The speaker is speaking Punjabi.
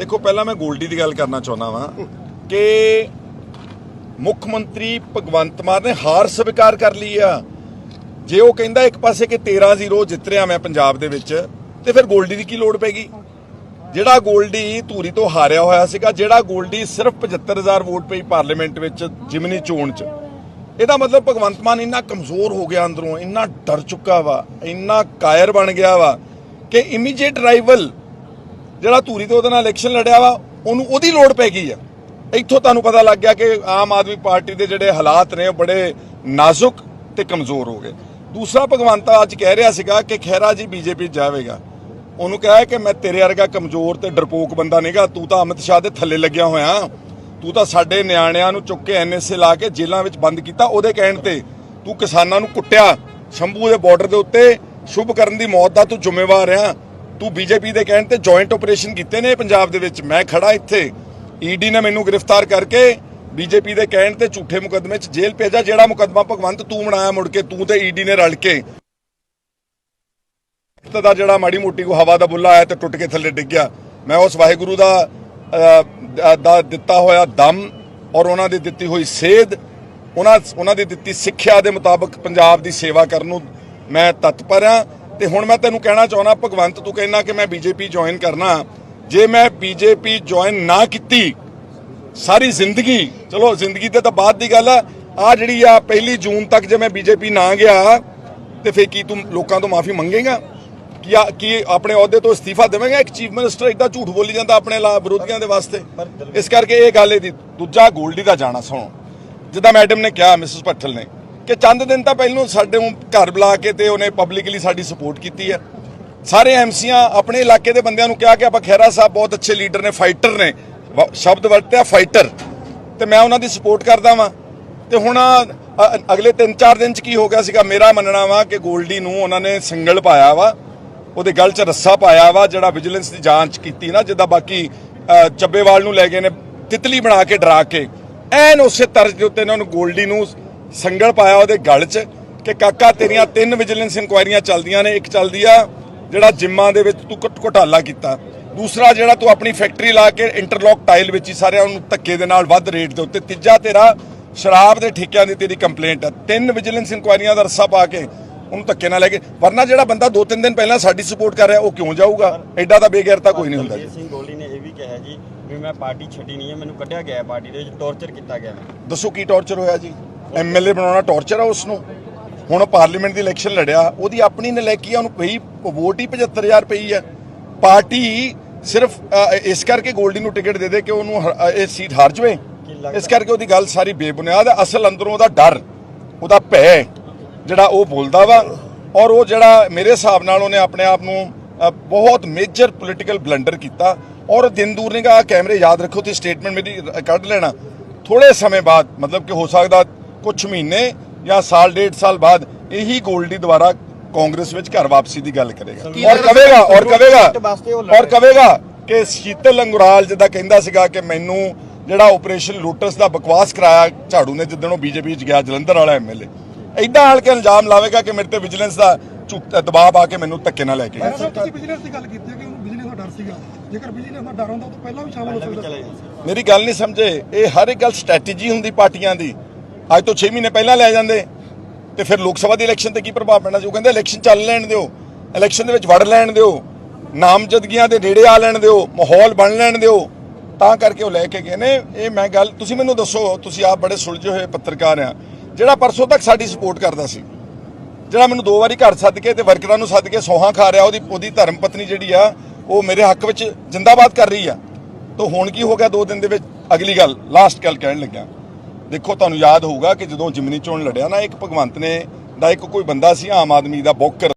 ਦੇਖੋ, ਪਹਿਲਾਂ ਮੈਂ ਗੋਲਡੀ ਦੀ ਗੱਲ ਕਰਨਾ ਚਾਹੁੰਦਾ ਵਾਂ ਕਿ ਮੁੱਖ ਮੰਤਰੀ ਭਗਵੰਤ ਮਾਨ ਨੇ ਹਾਰ ਸਵੀਕਾਰ ਕਰ ਲਈ ਆ। ਜੇ ਉਹ ਕਹਿੰਦਾ ਇੱਕ ਪਾਸੇ ਕਿ 13-0 ਜਿੱਤ ਰਿਹਾ ਮੈਂ ਪੰਜਾਬ ਦੇ ਵਿੱਚ, ਤੇ ਫਿਰ ਗੋਲਡੀ ਦੀ ਕੀ ਲੋੜ ਪੈਗੀ? ਜਿਹੜਾ ਗੋਲਡੀ ਧੂਰੀ ਤੋਂ ਹਾਰਿਆ ਹੋਇਆ ਸੀਗਾ, ਜਿਹੜਾ ਗੋਲਡੀ ਸਿਰਫ 75000 ਵੋਟ ਪਈ ਪਾਰਲੀਮੈਂਟ ਵਿੱਚ ਜਿਮਨੀ ਚੋਣ 'ਚ, ਇਹਦਾ ਮਤਲਬ ਭਗਵੰਤ ਮਾਨ ਇੰਨਾ ਕਮਜ਼ੋਰ ਹੋ ਗਿਆ ਅੰਦਰੋਂ, ਇੰਨਾ ਡਰ ਚੁੱਕਾ ਵਾ, ਇੰਨਾ ਕਾਇਰ ਬਣ ਗਿਆ ਵਾ ਕਿ ਇਮੀਡੀਏਟ ਰਾਈਵਲ ਜਿਹੜਾ ਧੂਰੀ ਤੋਂ ਉਹਦੇ ਨਾਲ ਇਲੈਕਸ਼ਨ ਲੜਿਆ ਵਾ, ਉਹਨੂੰ ਉਹਦੀ ਲੋੜ ਪੈ ਗਈ ਆ। ਇੱਥੋਂ ਤੁਹਾਨੂੰ ਪਤਾ ਲੱਗ ਗਿਆ ਕਿ ਆਮ ਆਦਮੀ ਪਾਰਟੀ ਦੇ ਜਿਹੜੇ ਹਾਲਾਤ ਨੇ, ਉਹ ਬੜੇ ਨਾਜ਼ੁਕ ਤੇ ਕਮਜ਼ੋਰ ਹੋ ਗਏ। ਦੂਸਰਾ ਭਗਵੰਤ ਅੱਜ ਕਹਿ ਰਿਹਾ ਸੀਗਾ ਕਿ ਖਹਿਰਾ ਜੀ ਬੀਜੇਪੀ ਜਾਵੇਗਾ। ਉਹਨੂੰ ਕਿਹਾ ਕਿ ਮੈਂ ਤੇਰੇ ਵਰਗਾ ਕਮਜ਼ੋਰ ਤੇ ਡਰਪੋਕ ਬੰਦਾ ਨਹੀਂਗਾ ਤੂੰ ਤਾਂ ਅਮਿਤ ਸ਼ਾਹ ਦੇ ਥੱਲੇ ਲੱਗਿਆ ਹੋਇਆ। ਤੂੰ ਤਾਂ ਸਾਡੇ ਨਿਆਣਿਆਂ ਨੂੰ ਚੁੱਕ ਕੇ ਐਨਐਸਏ ਲਾ ਕੇ ਜੇਲ੍ਹਾਂ ਵਿੱਚ ਬੰਦ ਕੀਤਾ ਉਹਦੇ ਕਹਿਣ ਤੇ। ਤੂੰ ਕਿਸਾਨਾਂ ਨੂੰ ਕੁੱਟਿਆ, ਸ਼ੰਭੂ ਦੇ ਬਾਰਡਰ ਦੇ ਉੱਤੇ। ਸ਼ੁਭ ਕਰਨ ਦੀ ਮੌਤ ਦਾ ਤੂੰ ਜ਼ਿੰਮੇਵਾਰ ਆ। ਤੂੰ ਬੀਜੇਪੀ ਦੇ ਕਹਿਣ ਤੇ ਜੁਆਇੰਟ ਆਪਰੇਸ਼ਨ ਕੀਤੇ ਨੇ ਪੰਜਾਬ ਦੇ ਵਿੱਚ। ਮੈਂ ਖੜਾ ਇੱਥੇ। ਈਡੀ ਨੇ ਮੈਨੂੰ ਗ੍ਰਿਫਤਾਰ ਕਰਕੇ ਬੀਜੇਪੀ ਦੇ ਕਹਿਣ ਤੇ ਝੂਠੇ ਮੁਕੱਦਮੇ 'ਚ ਜੇਲ੍ਹ ਭੇਜਿਆ। ਜਿਹੜਾ ਮੁਕੱਦਮਾ ਭਗਵੰਤ ਤੂੰ ਬਣਾਇਆ ਮੁੜ ਕੇ, ਤੂੰ ਤੇ ਈਡੀ ਨੇ ਰਲ ਕੇ। ਦਾ ਜਿਹੜਾ ਮਾੜੀ ਮੋਟੀ ਕੋ ਹਵਾ ਦਾ ਬੁੱਲਾ ਆਇਆ ਤੇ ਟੁੱਟ ਕੇ ਥੱਲੇ ਡਿੱਗ ਗਿਆ। ਮੈਂ ਉਸ ਵਾਹਿਗੁਰੂ ਦਾ ਦਾ ਦਿੱਤਾ ਹੋਇਆ ਦਮ ਔਰ ਉਹਨਾਂ ਦੀ ਦਿੱਤੀ ਹੋਈ ਸੇਧ, ਉਹਨਾਂ ਉਹਨਾਂ ਦੀ ਦਿੱਤੀ ਸਿੱਖਿਆ ਦੇ ਮੁਤਾਬਕ ਪੰਜਾਬ ਦੀ ਸੇਵਾ ਕਰਨ ਨੂੰ ਮੈਂ ਤਤਪਰ ਹਾਂ। ਤੇ ਹੁਣ ਮੈਂ ਤੈਨੂੰ ਕਹਿਣਾ ਚਾਹੁੰਦਾ ਭਗਵੰਤ ਤੂੰ ਕਹਿਣਾ ਕਿ ਮੈਂ ਬੀਜੇਪੀ ਜੁਆਇਨ ਕਰਨਾ। ਜੇ ਮੈਂ ਬੀਜੇਪੀ ਜੁਆਇਨ ਨਾ ਕੀਤੀ ਸਾਰੀ ਜ਼ਿੰਦਗੀ ਚਲੋ ਜ਼ਿੰਦਗੀ ਤੇ ਤਾਂ ਬਾਅਦ ਦੀ ਗੱਲ ਆ ਆ ਜਿਹੜੀ ਆ ਪਹਿਲੀ ਜੂਨ ਤੱਕ ਜੇ ਮੈਂ ਬੀਜੇਪੀ ਨਾ ਗਿਆ ਤੇ ਫੇਰ ਕੀ ਤੂੰ ਲੋਕਾਂ ਤੋਂ ਮਾਫੀ ਮੰਗੇਗਾ? ਕੀ ਆ- ਕੀ ਆਪਣੇ ਅਹੁਦੇ ਤੋਂ ਅਸਤੀਫਾ ਦੇਵੇਂਗਾ? ਇੱਕ ਚੀਫ ਮਿਨਿਸਟਰ ਇਦਾਂ ਝੂਠ ਬੋਲੀ ਜਾਂਦਾ ਆਪਣੇ ਲਾ ਵਿਰੋਧੀਆਂ ਦੇ ਵਾਸਤੇ? ਇਸ ਕਰਕੇ ਇਹ ਗੱਲ ਇਹਦੀ ਦੂਜਾ ਗੋਲਡੀ ਦਾ ਜਾਣਾ ਸੁਣੋ। ਜਿੱਦਾਂ ਮੈਡਮ ਨੇ ਕਿਹਾ ਮਿਸਿਸ ਪੱਠਲ ਨੇ ਕਿ ਚੰਦ ਦਿਨ ਤਾਂ ਪਹਿਲਾਂ ਸਾਡੇ ਘਰ ਬੁਲਾ ਕੇ ਤੇ ਉਹਨੇ ਪਬਲਿਕਲੀ ਸਾਡੀ ਸਪੋਰਟ ਕੀਤੀ ਹੈ। ਸਾਰੇ ਐਮਸੀਆਂ ਆਪਣੇ ਇਲਾਕੇ ਦੇ ਬੰਦਿਆਂ ਨੂੰ ਕਿਹਾ ਕਿ ਆਪਾਂ ਖਹਿਰਾ ਸਾਹਿਬ ਬਹੁਤ ਅੱਛੇ ਲੀਡਰ ਨੇ ਫਾਈਟਰ ਨੇ। ਵ- ਸ਼ਬਦ ਵਰਤਿਆ ਫਾਈਟਰ ਤੇ ਮੈਂ ਉਹਨਾਂ ਦੀ ਸਪੋਰਟ ਕਰਦਾ ਵਾਂ। ਤੇ ਹੁਣ ਅਗਲੇ 3-4 ਦਿਨ ਚ ਕੀ ਹੋ ਗਿਆ ਸੀਗਾ, ਮੇਰਾ ਮੰਨਣਾ ਵਾ ਕਿ ਗੋਲਡੀ ਨੂੰ ਉਹਨਾਂ ਨੇ ਸੰਗਲ ਪਾਇਆ ਵਾ। ਉਹਦੇ ਗਲ 'ਚ ਰੱਸਾ ਪਾਇਆ ਵਾ, ਜਿਹੜਾ ਵਿਜੀਲੈਂਸ ਦੀ ਜਾਂਚ ਕੀਤੀ ਨਾ, ਜਿੱਦਾਂ ਬਾਕੀ ਚੱਬੇਵਾਲ ਨੂੰ ਲੈ ਗਏ ਨੇ, ਤਿਤਲੀ ਬਣਾ ਕੇ ਡਰਾ ਕੇ। ਐਨ ਉਸੇ ਤਰਜ਼ ਦੇ ਉੱਤੇ ਇਹਨਾਂ ਨੂੰ ਗੋਲਡੀ ਨੂੰ ਸੰਗਲ ਪਾਇਆ ਉਹਦੇ ਗਲ 'ਚ ਕਿ ਕਾਕਾ ਤੇਰੀਆਂ ਤਿੰਨ ਵਿਜੀਲੈਂਸ ਇਨਕੁਆਇਰੀਆਂ ਚੱਲਦੀਆਂ ਨੇ ਇੱਕ ਚੱਲਦੀ ਆ ਜਿਹੜਾ ਜਿੰਮਾਂ ਦੇ ਵਿੱਚ ਤੂੰ ਘੁੱਟ ਘੁਟਾਲਾ ਕੀਤਾ। ਦੂਸਰਾ ਜਿਹੜਾ ਤੂੰ ਆਪਣੀ ਫੈਕਟਰੀ ਲਾ ਕੇ ਇੰਟਰਲੌਕ ਟਾਈਲ ਵਿੱਚ ਹੀ ਸਾਰਿਆਂ ਨੂੰ ਧੱਕੇ ਦੇ ਨਾਲ ਵੱਧ ਰੇਟ ਦੇ ਉੱਤੇ। ਤੀਜਾ ਤੇਰਾ ਸ਼ਰਾਬ ਦੇ ਠੇਕਿਆਂ ਦੀ ਤੇਰੀ ਕੰਪਲੇਂਟ ਆ। ਤਿੰਨ ਵਿਜੀਲੈਂਸ ਇਨਕੁਆਇਰੀਆਂ ਦਾ ਰੱਸਾ ਪਾ ਕੇ ਉਹਨੂੰ ਧੱਕੇ ਨਾਲ ਲੈ ਕੇ। ਵਰਨਾ ਜਿਹੜਾ ਬੰਦਾ ਦੋ ਤਿੰਨ ਦਿਨ ਪਹਿਲਾਂ ਸਾਡੀ ਸਪੋਰਟ ਕਰ ਰਿਹਾ ਉਹ ਕਿਉਂ ਜਾਊਗਾ? ਐਡਾ ਤਾਂ ਬੇਗੈਰਤਾ ਕੋਈ ਨਹੀਂ ਹੁੰਦਾ ਜੀ। ਸਿੰਘ ਗੋਲੀ ਨੇ ਇਹ ਵੀ ਕਿਹਾ ਜੀ ਵੀ ਮੈਂ ਪਾਰਟੀ ਛੱਡੀ ਨਹੀਂ ਹੈ ਮੈਨੂੰ ਕੱਢਿਆ ਗਿਆ ਪਾਰਟੀ ਦੇ ਵਿੱਚ ਟੌਰਚਰ ਕੀਤਾ ਗਿਆ ਦੱਸੋ ਕੀ ਟੌਰਚਰ ਹੋਇਆ ਜੀ? ਐਮਐਲਏ ਬਣਾਉਣਾ ਟੌਰਚਰ ਆ ਉਸ ਨੂੰ ਹੁਣ ਪਾਰਲੀਮੈਂਟ ਦੀ ਇਲੈਕਸ਼ਨ ਲੜਿਆ, ਉਹਦੀ ਆਪਣੀ ਨਲਾਇਕੀ ਆ ਉਹਨੂੰ ਪਈ ਵੋਟ ਹੀ 75000 ਪਈ ਆ ਪਾਰਟੀ ਸਿਰਫ ਇਸ ਕਰਕੇ ਗੋਲਡੀ ਨੂੰ ਟਿਕਟ ਦੇ ਦੇ ਕਿ ਉਹਨੂੰ ਹ- ਇਹ ਸੀਟ ਹਾਰ ਜਵੇ। ਇਸ ਕਰਕੇ ਉਹਦੀ ਗੱਲ ਸਾਰੀ ਬੇਬੁਨਿਆਦ ਹੈ। ਅਸਲ ਅੰਦਰੋਂ ਉਹਦਾ ਡਰ, ਉਹਦਾ ਭੈ ਜਿਹੜਾ ਉਹ ਬੋਲਦਾ ਵਾ ਔਰ ਉਹ ਜਿਹੜਾ ਮੇਰੇ ਹਿਸਾਬ ਨਾਲ ਉਹਨੇ ਆਪਣੇ ਆਪ ਨੂੰ ਬਹੁਤ ਮੇਜਰ ਪੋਲੀਟੀਕਲ ਬਲੰਡਰ ਕੀਤਾ। ਔਰ ਦਿਨ ਦੂਰ ਨਹੀਂ ਕੈਮਰੇ ਯਾਦ ਰੱਖੋ ਤੇ ਸਟੇਟਮੈਂਟ ਮੇਰੀ ਕੱਢ ਲੈਣਾ। ਥੋੜੇ ਸਮੇਂ ਬਾਅਦ, ਮਤਲਬ ਕਿ ਹੋ ਸਕਦਾ ਕੁਝ ਮਹੀਨੇ ਜਾਂ ਸਾਲ ਡੇਢ ਸਾਲ ਬਾਅਦ ਇਹੀ ਗੋਲਡੀ ਦੁਆਰਾ ਕਾਂਗਰਸ ਵਿੱਚ ਘਰ ਵਾਪਸੀ ਦੀ ਗੱਲ ਕਰੇਗਾ। ਔਰ ਕਵੇਗਾ ਔਰ ਕਵੇਗਾ ਔਰ ਕਵੇਗਾ ਕਿ ਸ਼ੀਤਲ ਅੰਗੁਰਾਲ ਜਿਹਦਾ ਕਹਿੰਦਾ ਸੀਗਾ ਕਿ ਮੈਨੂੰ ਜਿਹੜਾ ਆਪਰੇਸ਼ਨ ਲੋਟਸ ਦਾ ਬਕਵਾਸ ਕਰਾਇਆ ਝਾੜੂ ਨੇ ਜਿੱਦਣ ਉਹ ਬੀਜੇਪੀ ਚ ਗਿਆ ਜਲੰਧਰ ਵਾਲਾ ਐਮਐਲਏ ਐਦਾਂ ਹਾਲ ਕੇ ਇਲਜ਼ਾਮ ਲਾਵੇਗਾ ਕਿ ਮੇਰੇ ਤੇ ਵਿਜੀਲੈਂਸ ਦਾ ਦਬਾਅ ਆ ਕੇ ਮੈਨੂੰ ਧੱਕੇ ਨਾਲ ਲੈ ਕੇ ਗਿਆ। ਸਰ ਤੁਸੀਂ ਬਿਜ਼ਨਸ ਦੀ ਗੱਲ ਕੀਤੀ ਹੈ ਕਿ ਉਹਨੂੰ ਬਿਜ਼ਨਸ ਦਾ ਡਰ ਸੀਗਾ। ਜੇਕਰ ਬਿਜ਼ਨਸ ਦਾ ਡਰ ਹੁੰਦਾ ਤਾਂ ਪਹਿਲਾਂ ਵੀ ਸ਼ਾਮਲ ਹੋ ਸਕਦਾ। ਮੇਰੀ ਗੱਲ ਨਹੀਂ ਸਮਝੇ ਇਹ ਹਰ ਇੱਕ ਗੱਲ ਸਟ੍ਰੈਟਜੀ ਹੁੰਦੀ ਪਾਰਟੀਆਂ ਦੀ। ਅੱਜ ਤੋਂ 6 ਮਹੀਨੇ ਪਹਿਲਾਂ ਲੈ ਜਾਂਦੇ। ਤੇ ਫਿਰ ਲੋਕ ਸਭਾ ਦੀ ਇਲੈਕਸ਼ਨ ਤੇ ਕੀ ਪ੍ਰਭਾਵ ਪੈਣਾ ਸੀ? ਉਹ ਕਹਿੰਦੇ ਇਲੈਕਸ਼ਨ ਚੱਲ ਲੈਣ ਦਿਓ। ਇਲੈਕਸ਼ਨ ਦੇ ਵਿੱਚ ਵੜ ਲੈਣ ਦਿਓ। ਨਾਮਜ਼ਦਗੀਆਂ ਦੇ ਨੇੜੇ ਆ ਲੈਣ ਦਿਓ। ਮਾਹੌਲ ਬਣ ਲੈਣ ਦਿਓ। ਤਾਂ ਕਰਕੇ ਉਹ ਲੈ ਕੇ ਗਏ ਨੇ। ਇਹ ਮੈਂ ਗੱਲ, ਤੁਸੀਂ ਮੈਨੂੰ ਦੱਸੋ, ਤੁਸੀਂ ਆਪ ਬੜੇ ਸੁਲਝੇ ਹੋਏ ਪੱਤਰਕਾਰ ਆ। ਜਿਹੜਾ ਪਰਸੋਂ ਤੱਕ ਸਾਡੀ ਸਪੋਰਟ ਕਰਦਾ ਸੀ। ਜਿਹੜਾ ਮੈਨੂੰ ਦੋ ਵਾਰੀ ਘਰ ਸੱਦ ਕੇ ਤੇ ਵਰਕਰਾਂ ਨੂੰ ਸੱਦ ਕੇ ਸੋਹਾਂ ਖਾ ਰਿਹਾ, ਉਹਦੀ ਉਹਦੀ ਧਰਮ ਪਤਨੀ ਜਿਹੜੀ ਆ, ਉਹ ਮੇਰੇ ਹੱਕ ਵਿੱਚ ਜਿੰਦਾਬਾਦ ਕਰ ਰਹੀ ਆ। ਤਾਂ ਹੁਣ ਕੀ ਹੋ ਗਿਆ ਦੋ ਦਿਨ ਦੇ ਵਿੱਚ? ਅਗਲੀ ਗੱਲ ਲਾਸਟ ਗੱਲ ਕਹਿਣ ਲੱਗਿਆ। ਦੇਖੋ, ਤੁਹਾਨੂੰ ਯਾਦ ਹੋਊਗਾ ਕਿ ਜਦੋਂ ਜਿਮਨੀ ਚੋਣ ਲੜਿਆ ਨਾ, ਇੱਕ ਭਗਵੰਤ ਨੇ ਦਾ ਇੱਕ ਕੋਈ ਬੰਦਾ ਸੀ, ਆਮ ਆਦਮੀ ਦਾ, ਬੋਕਰ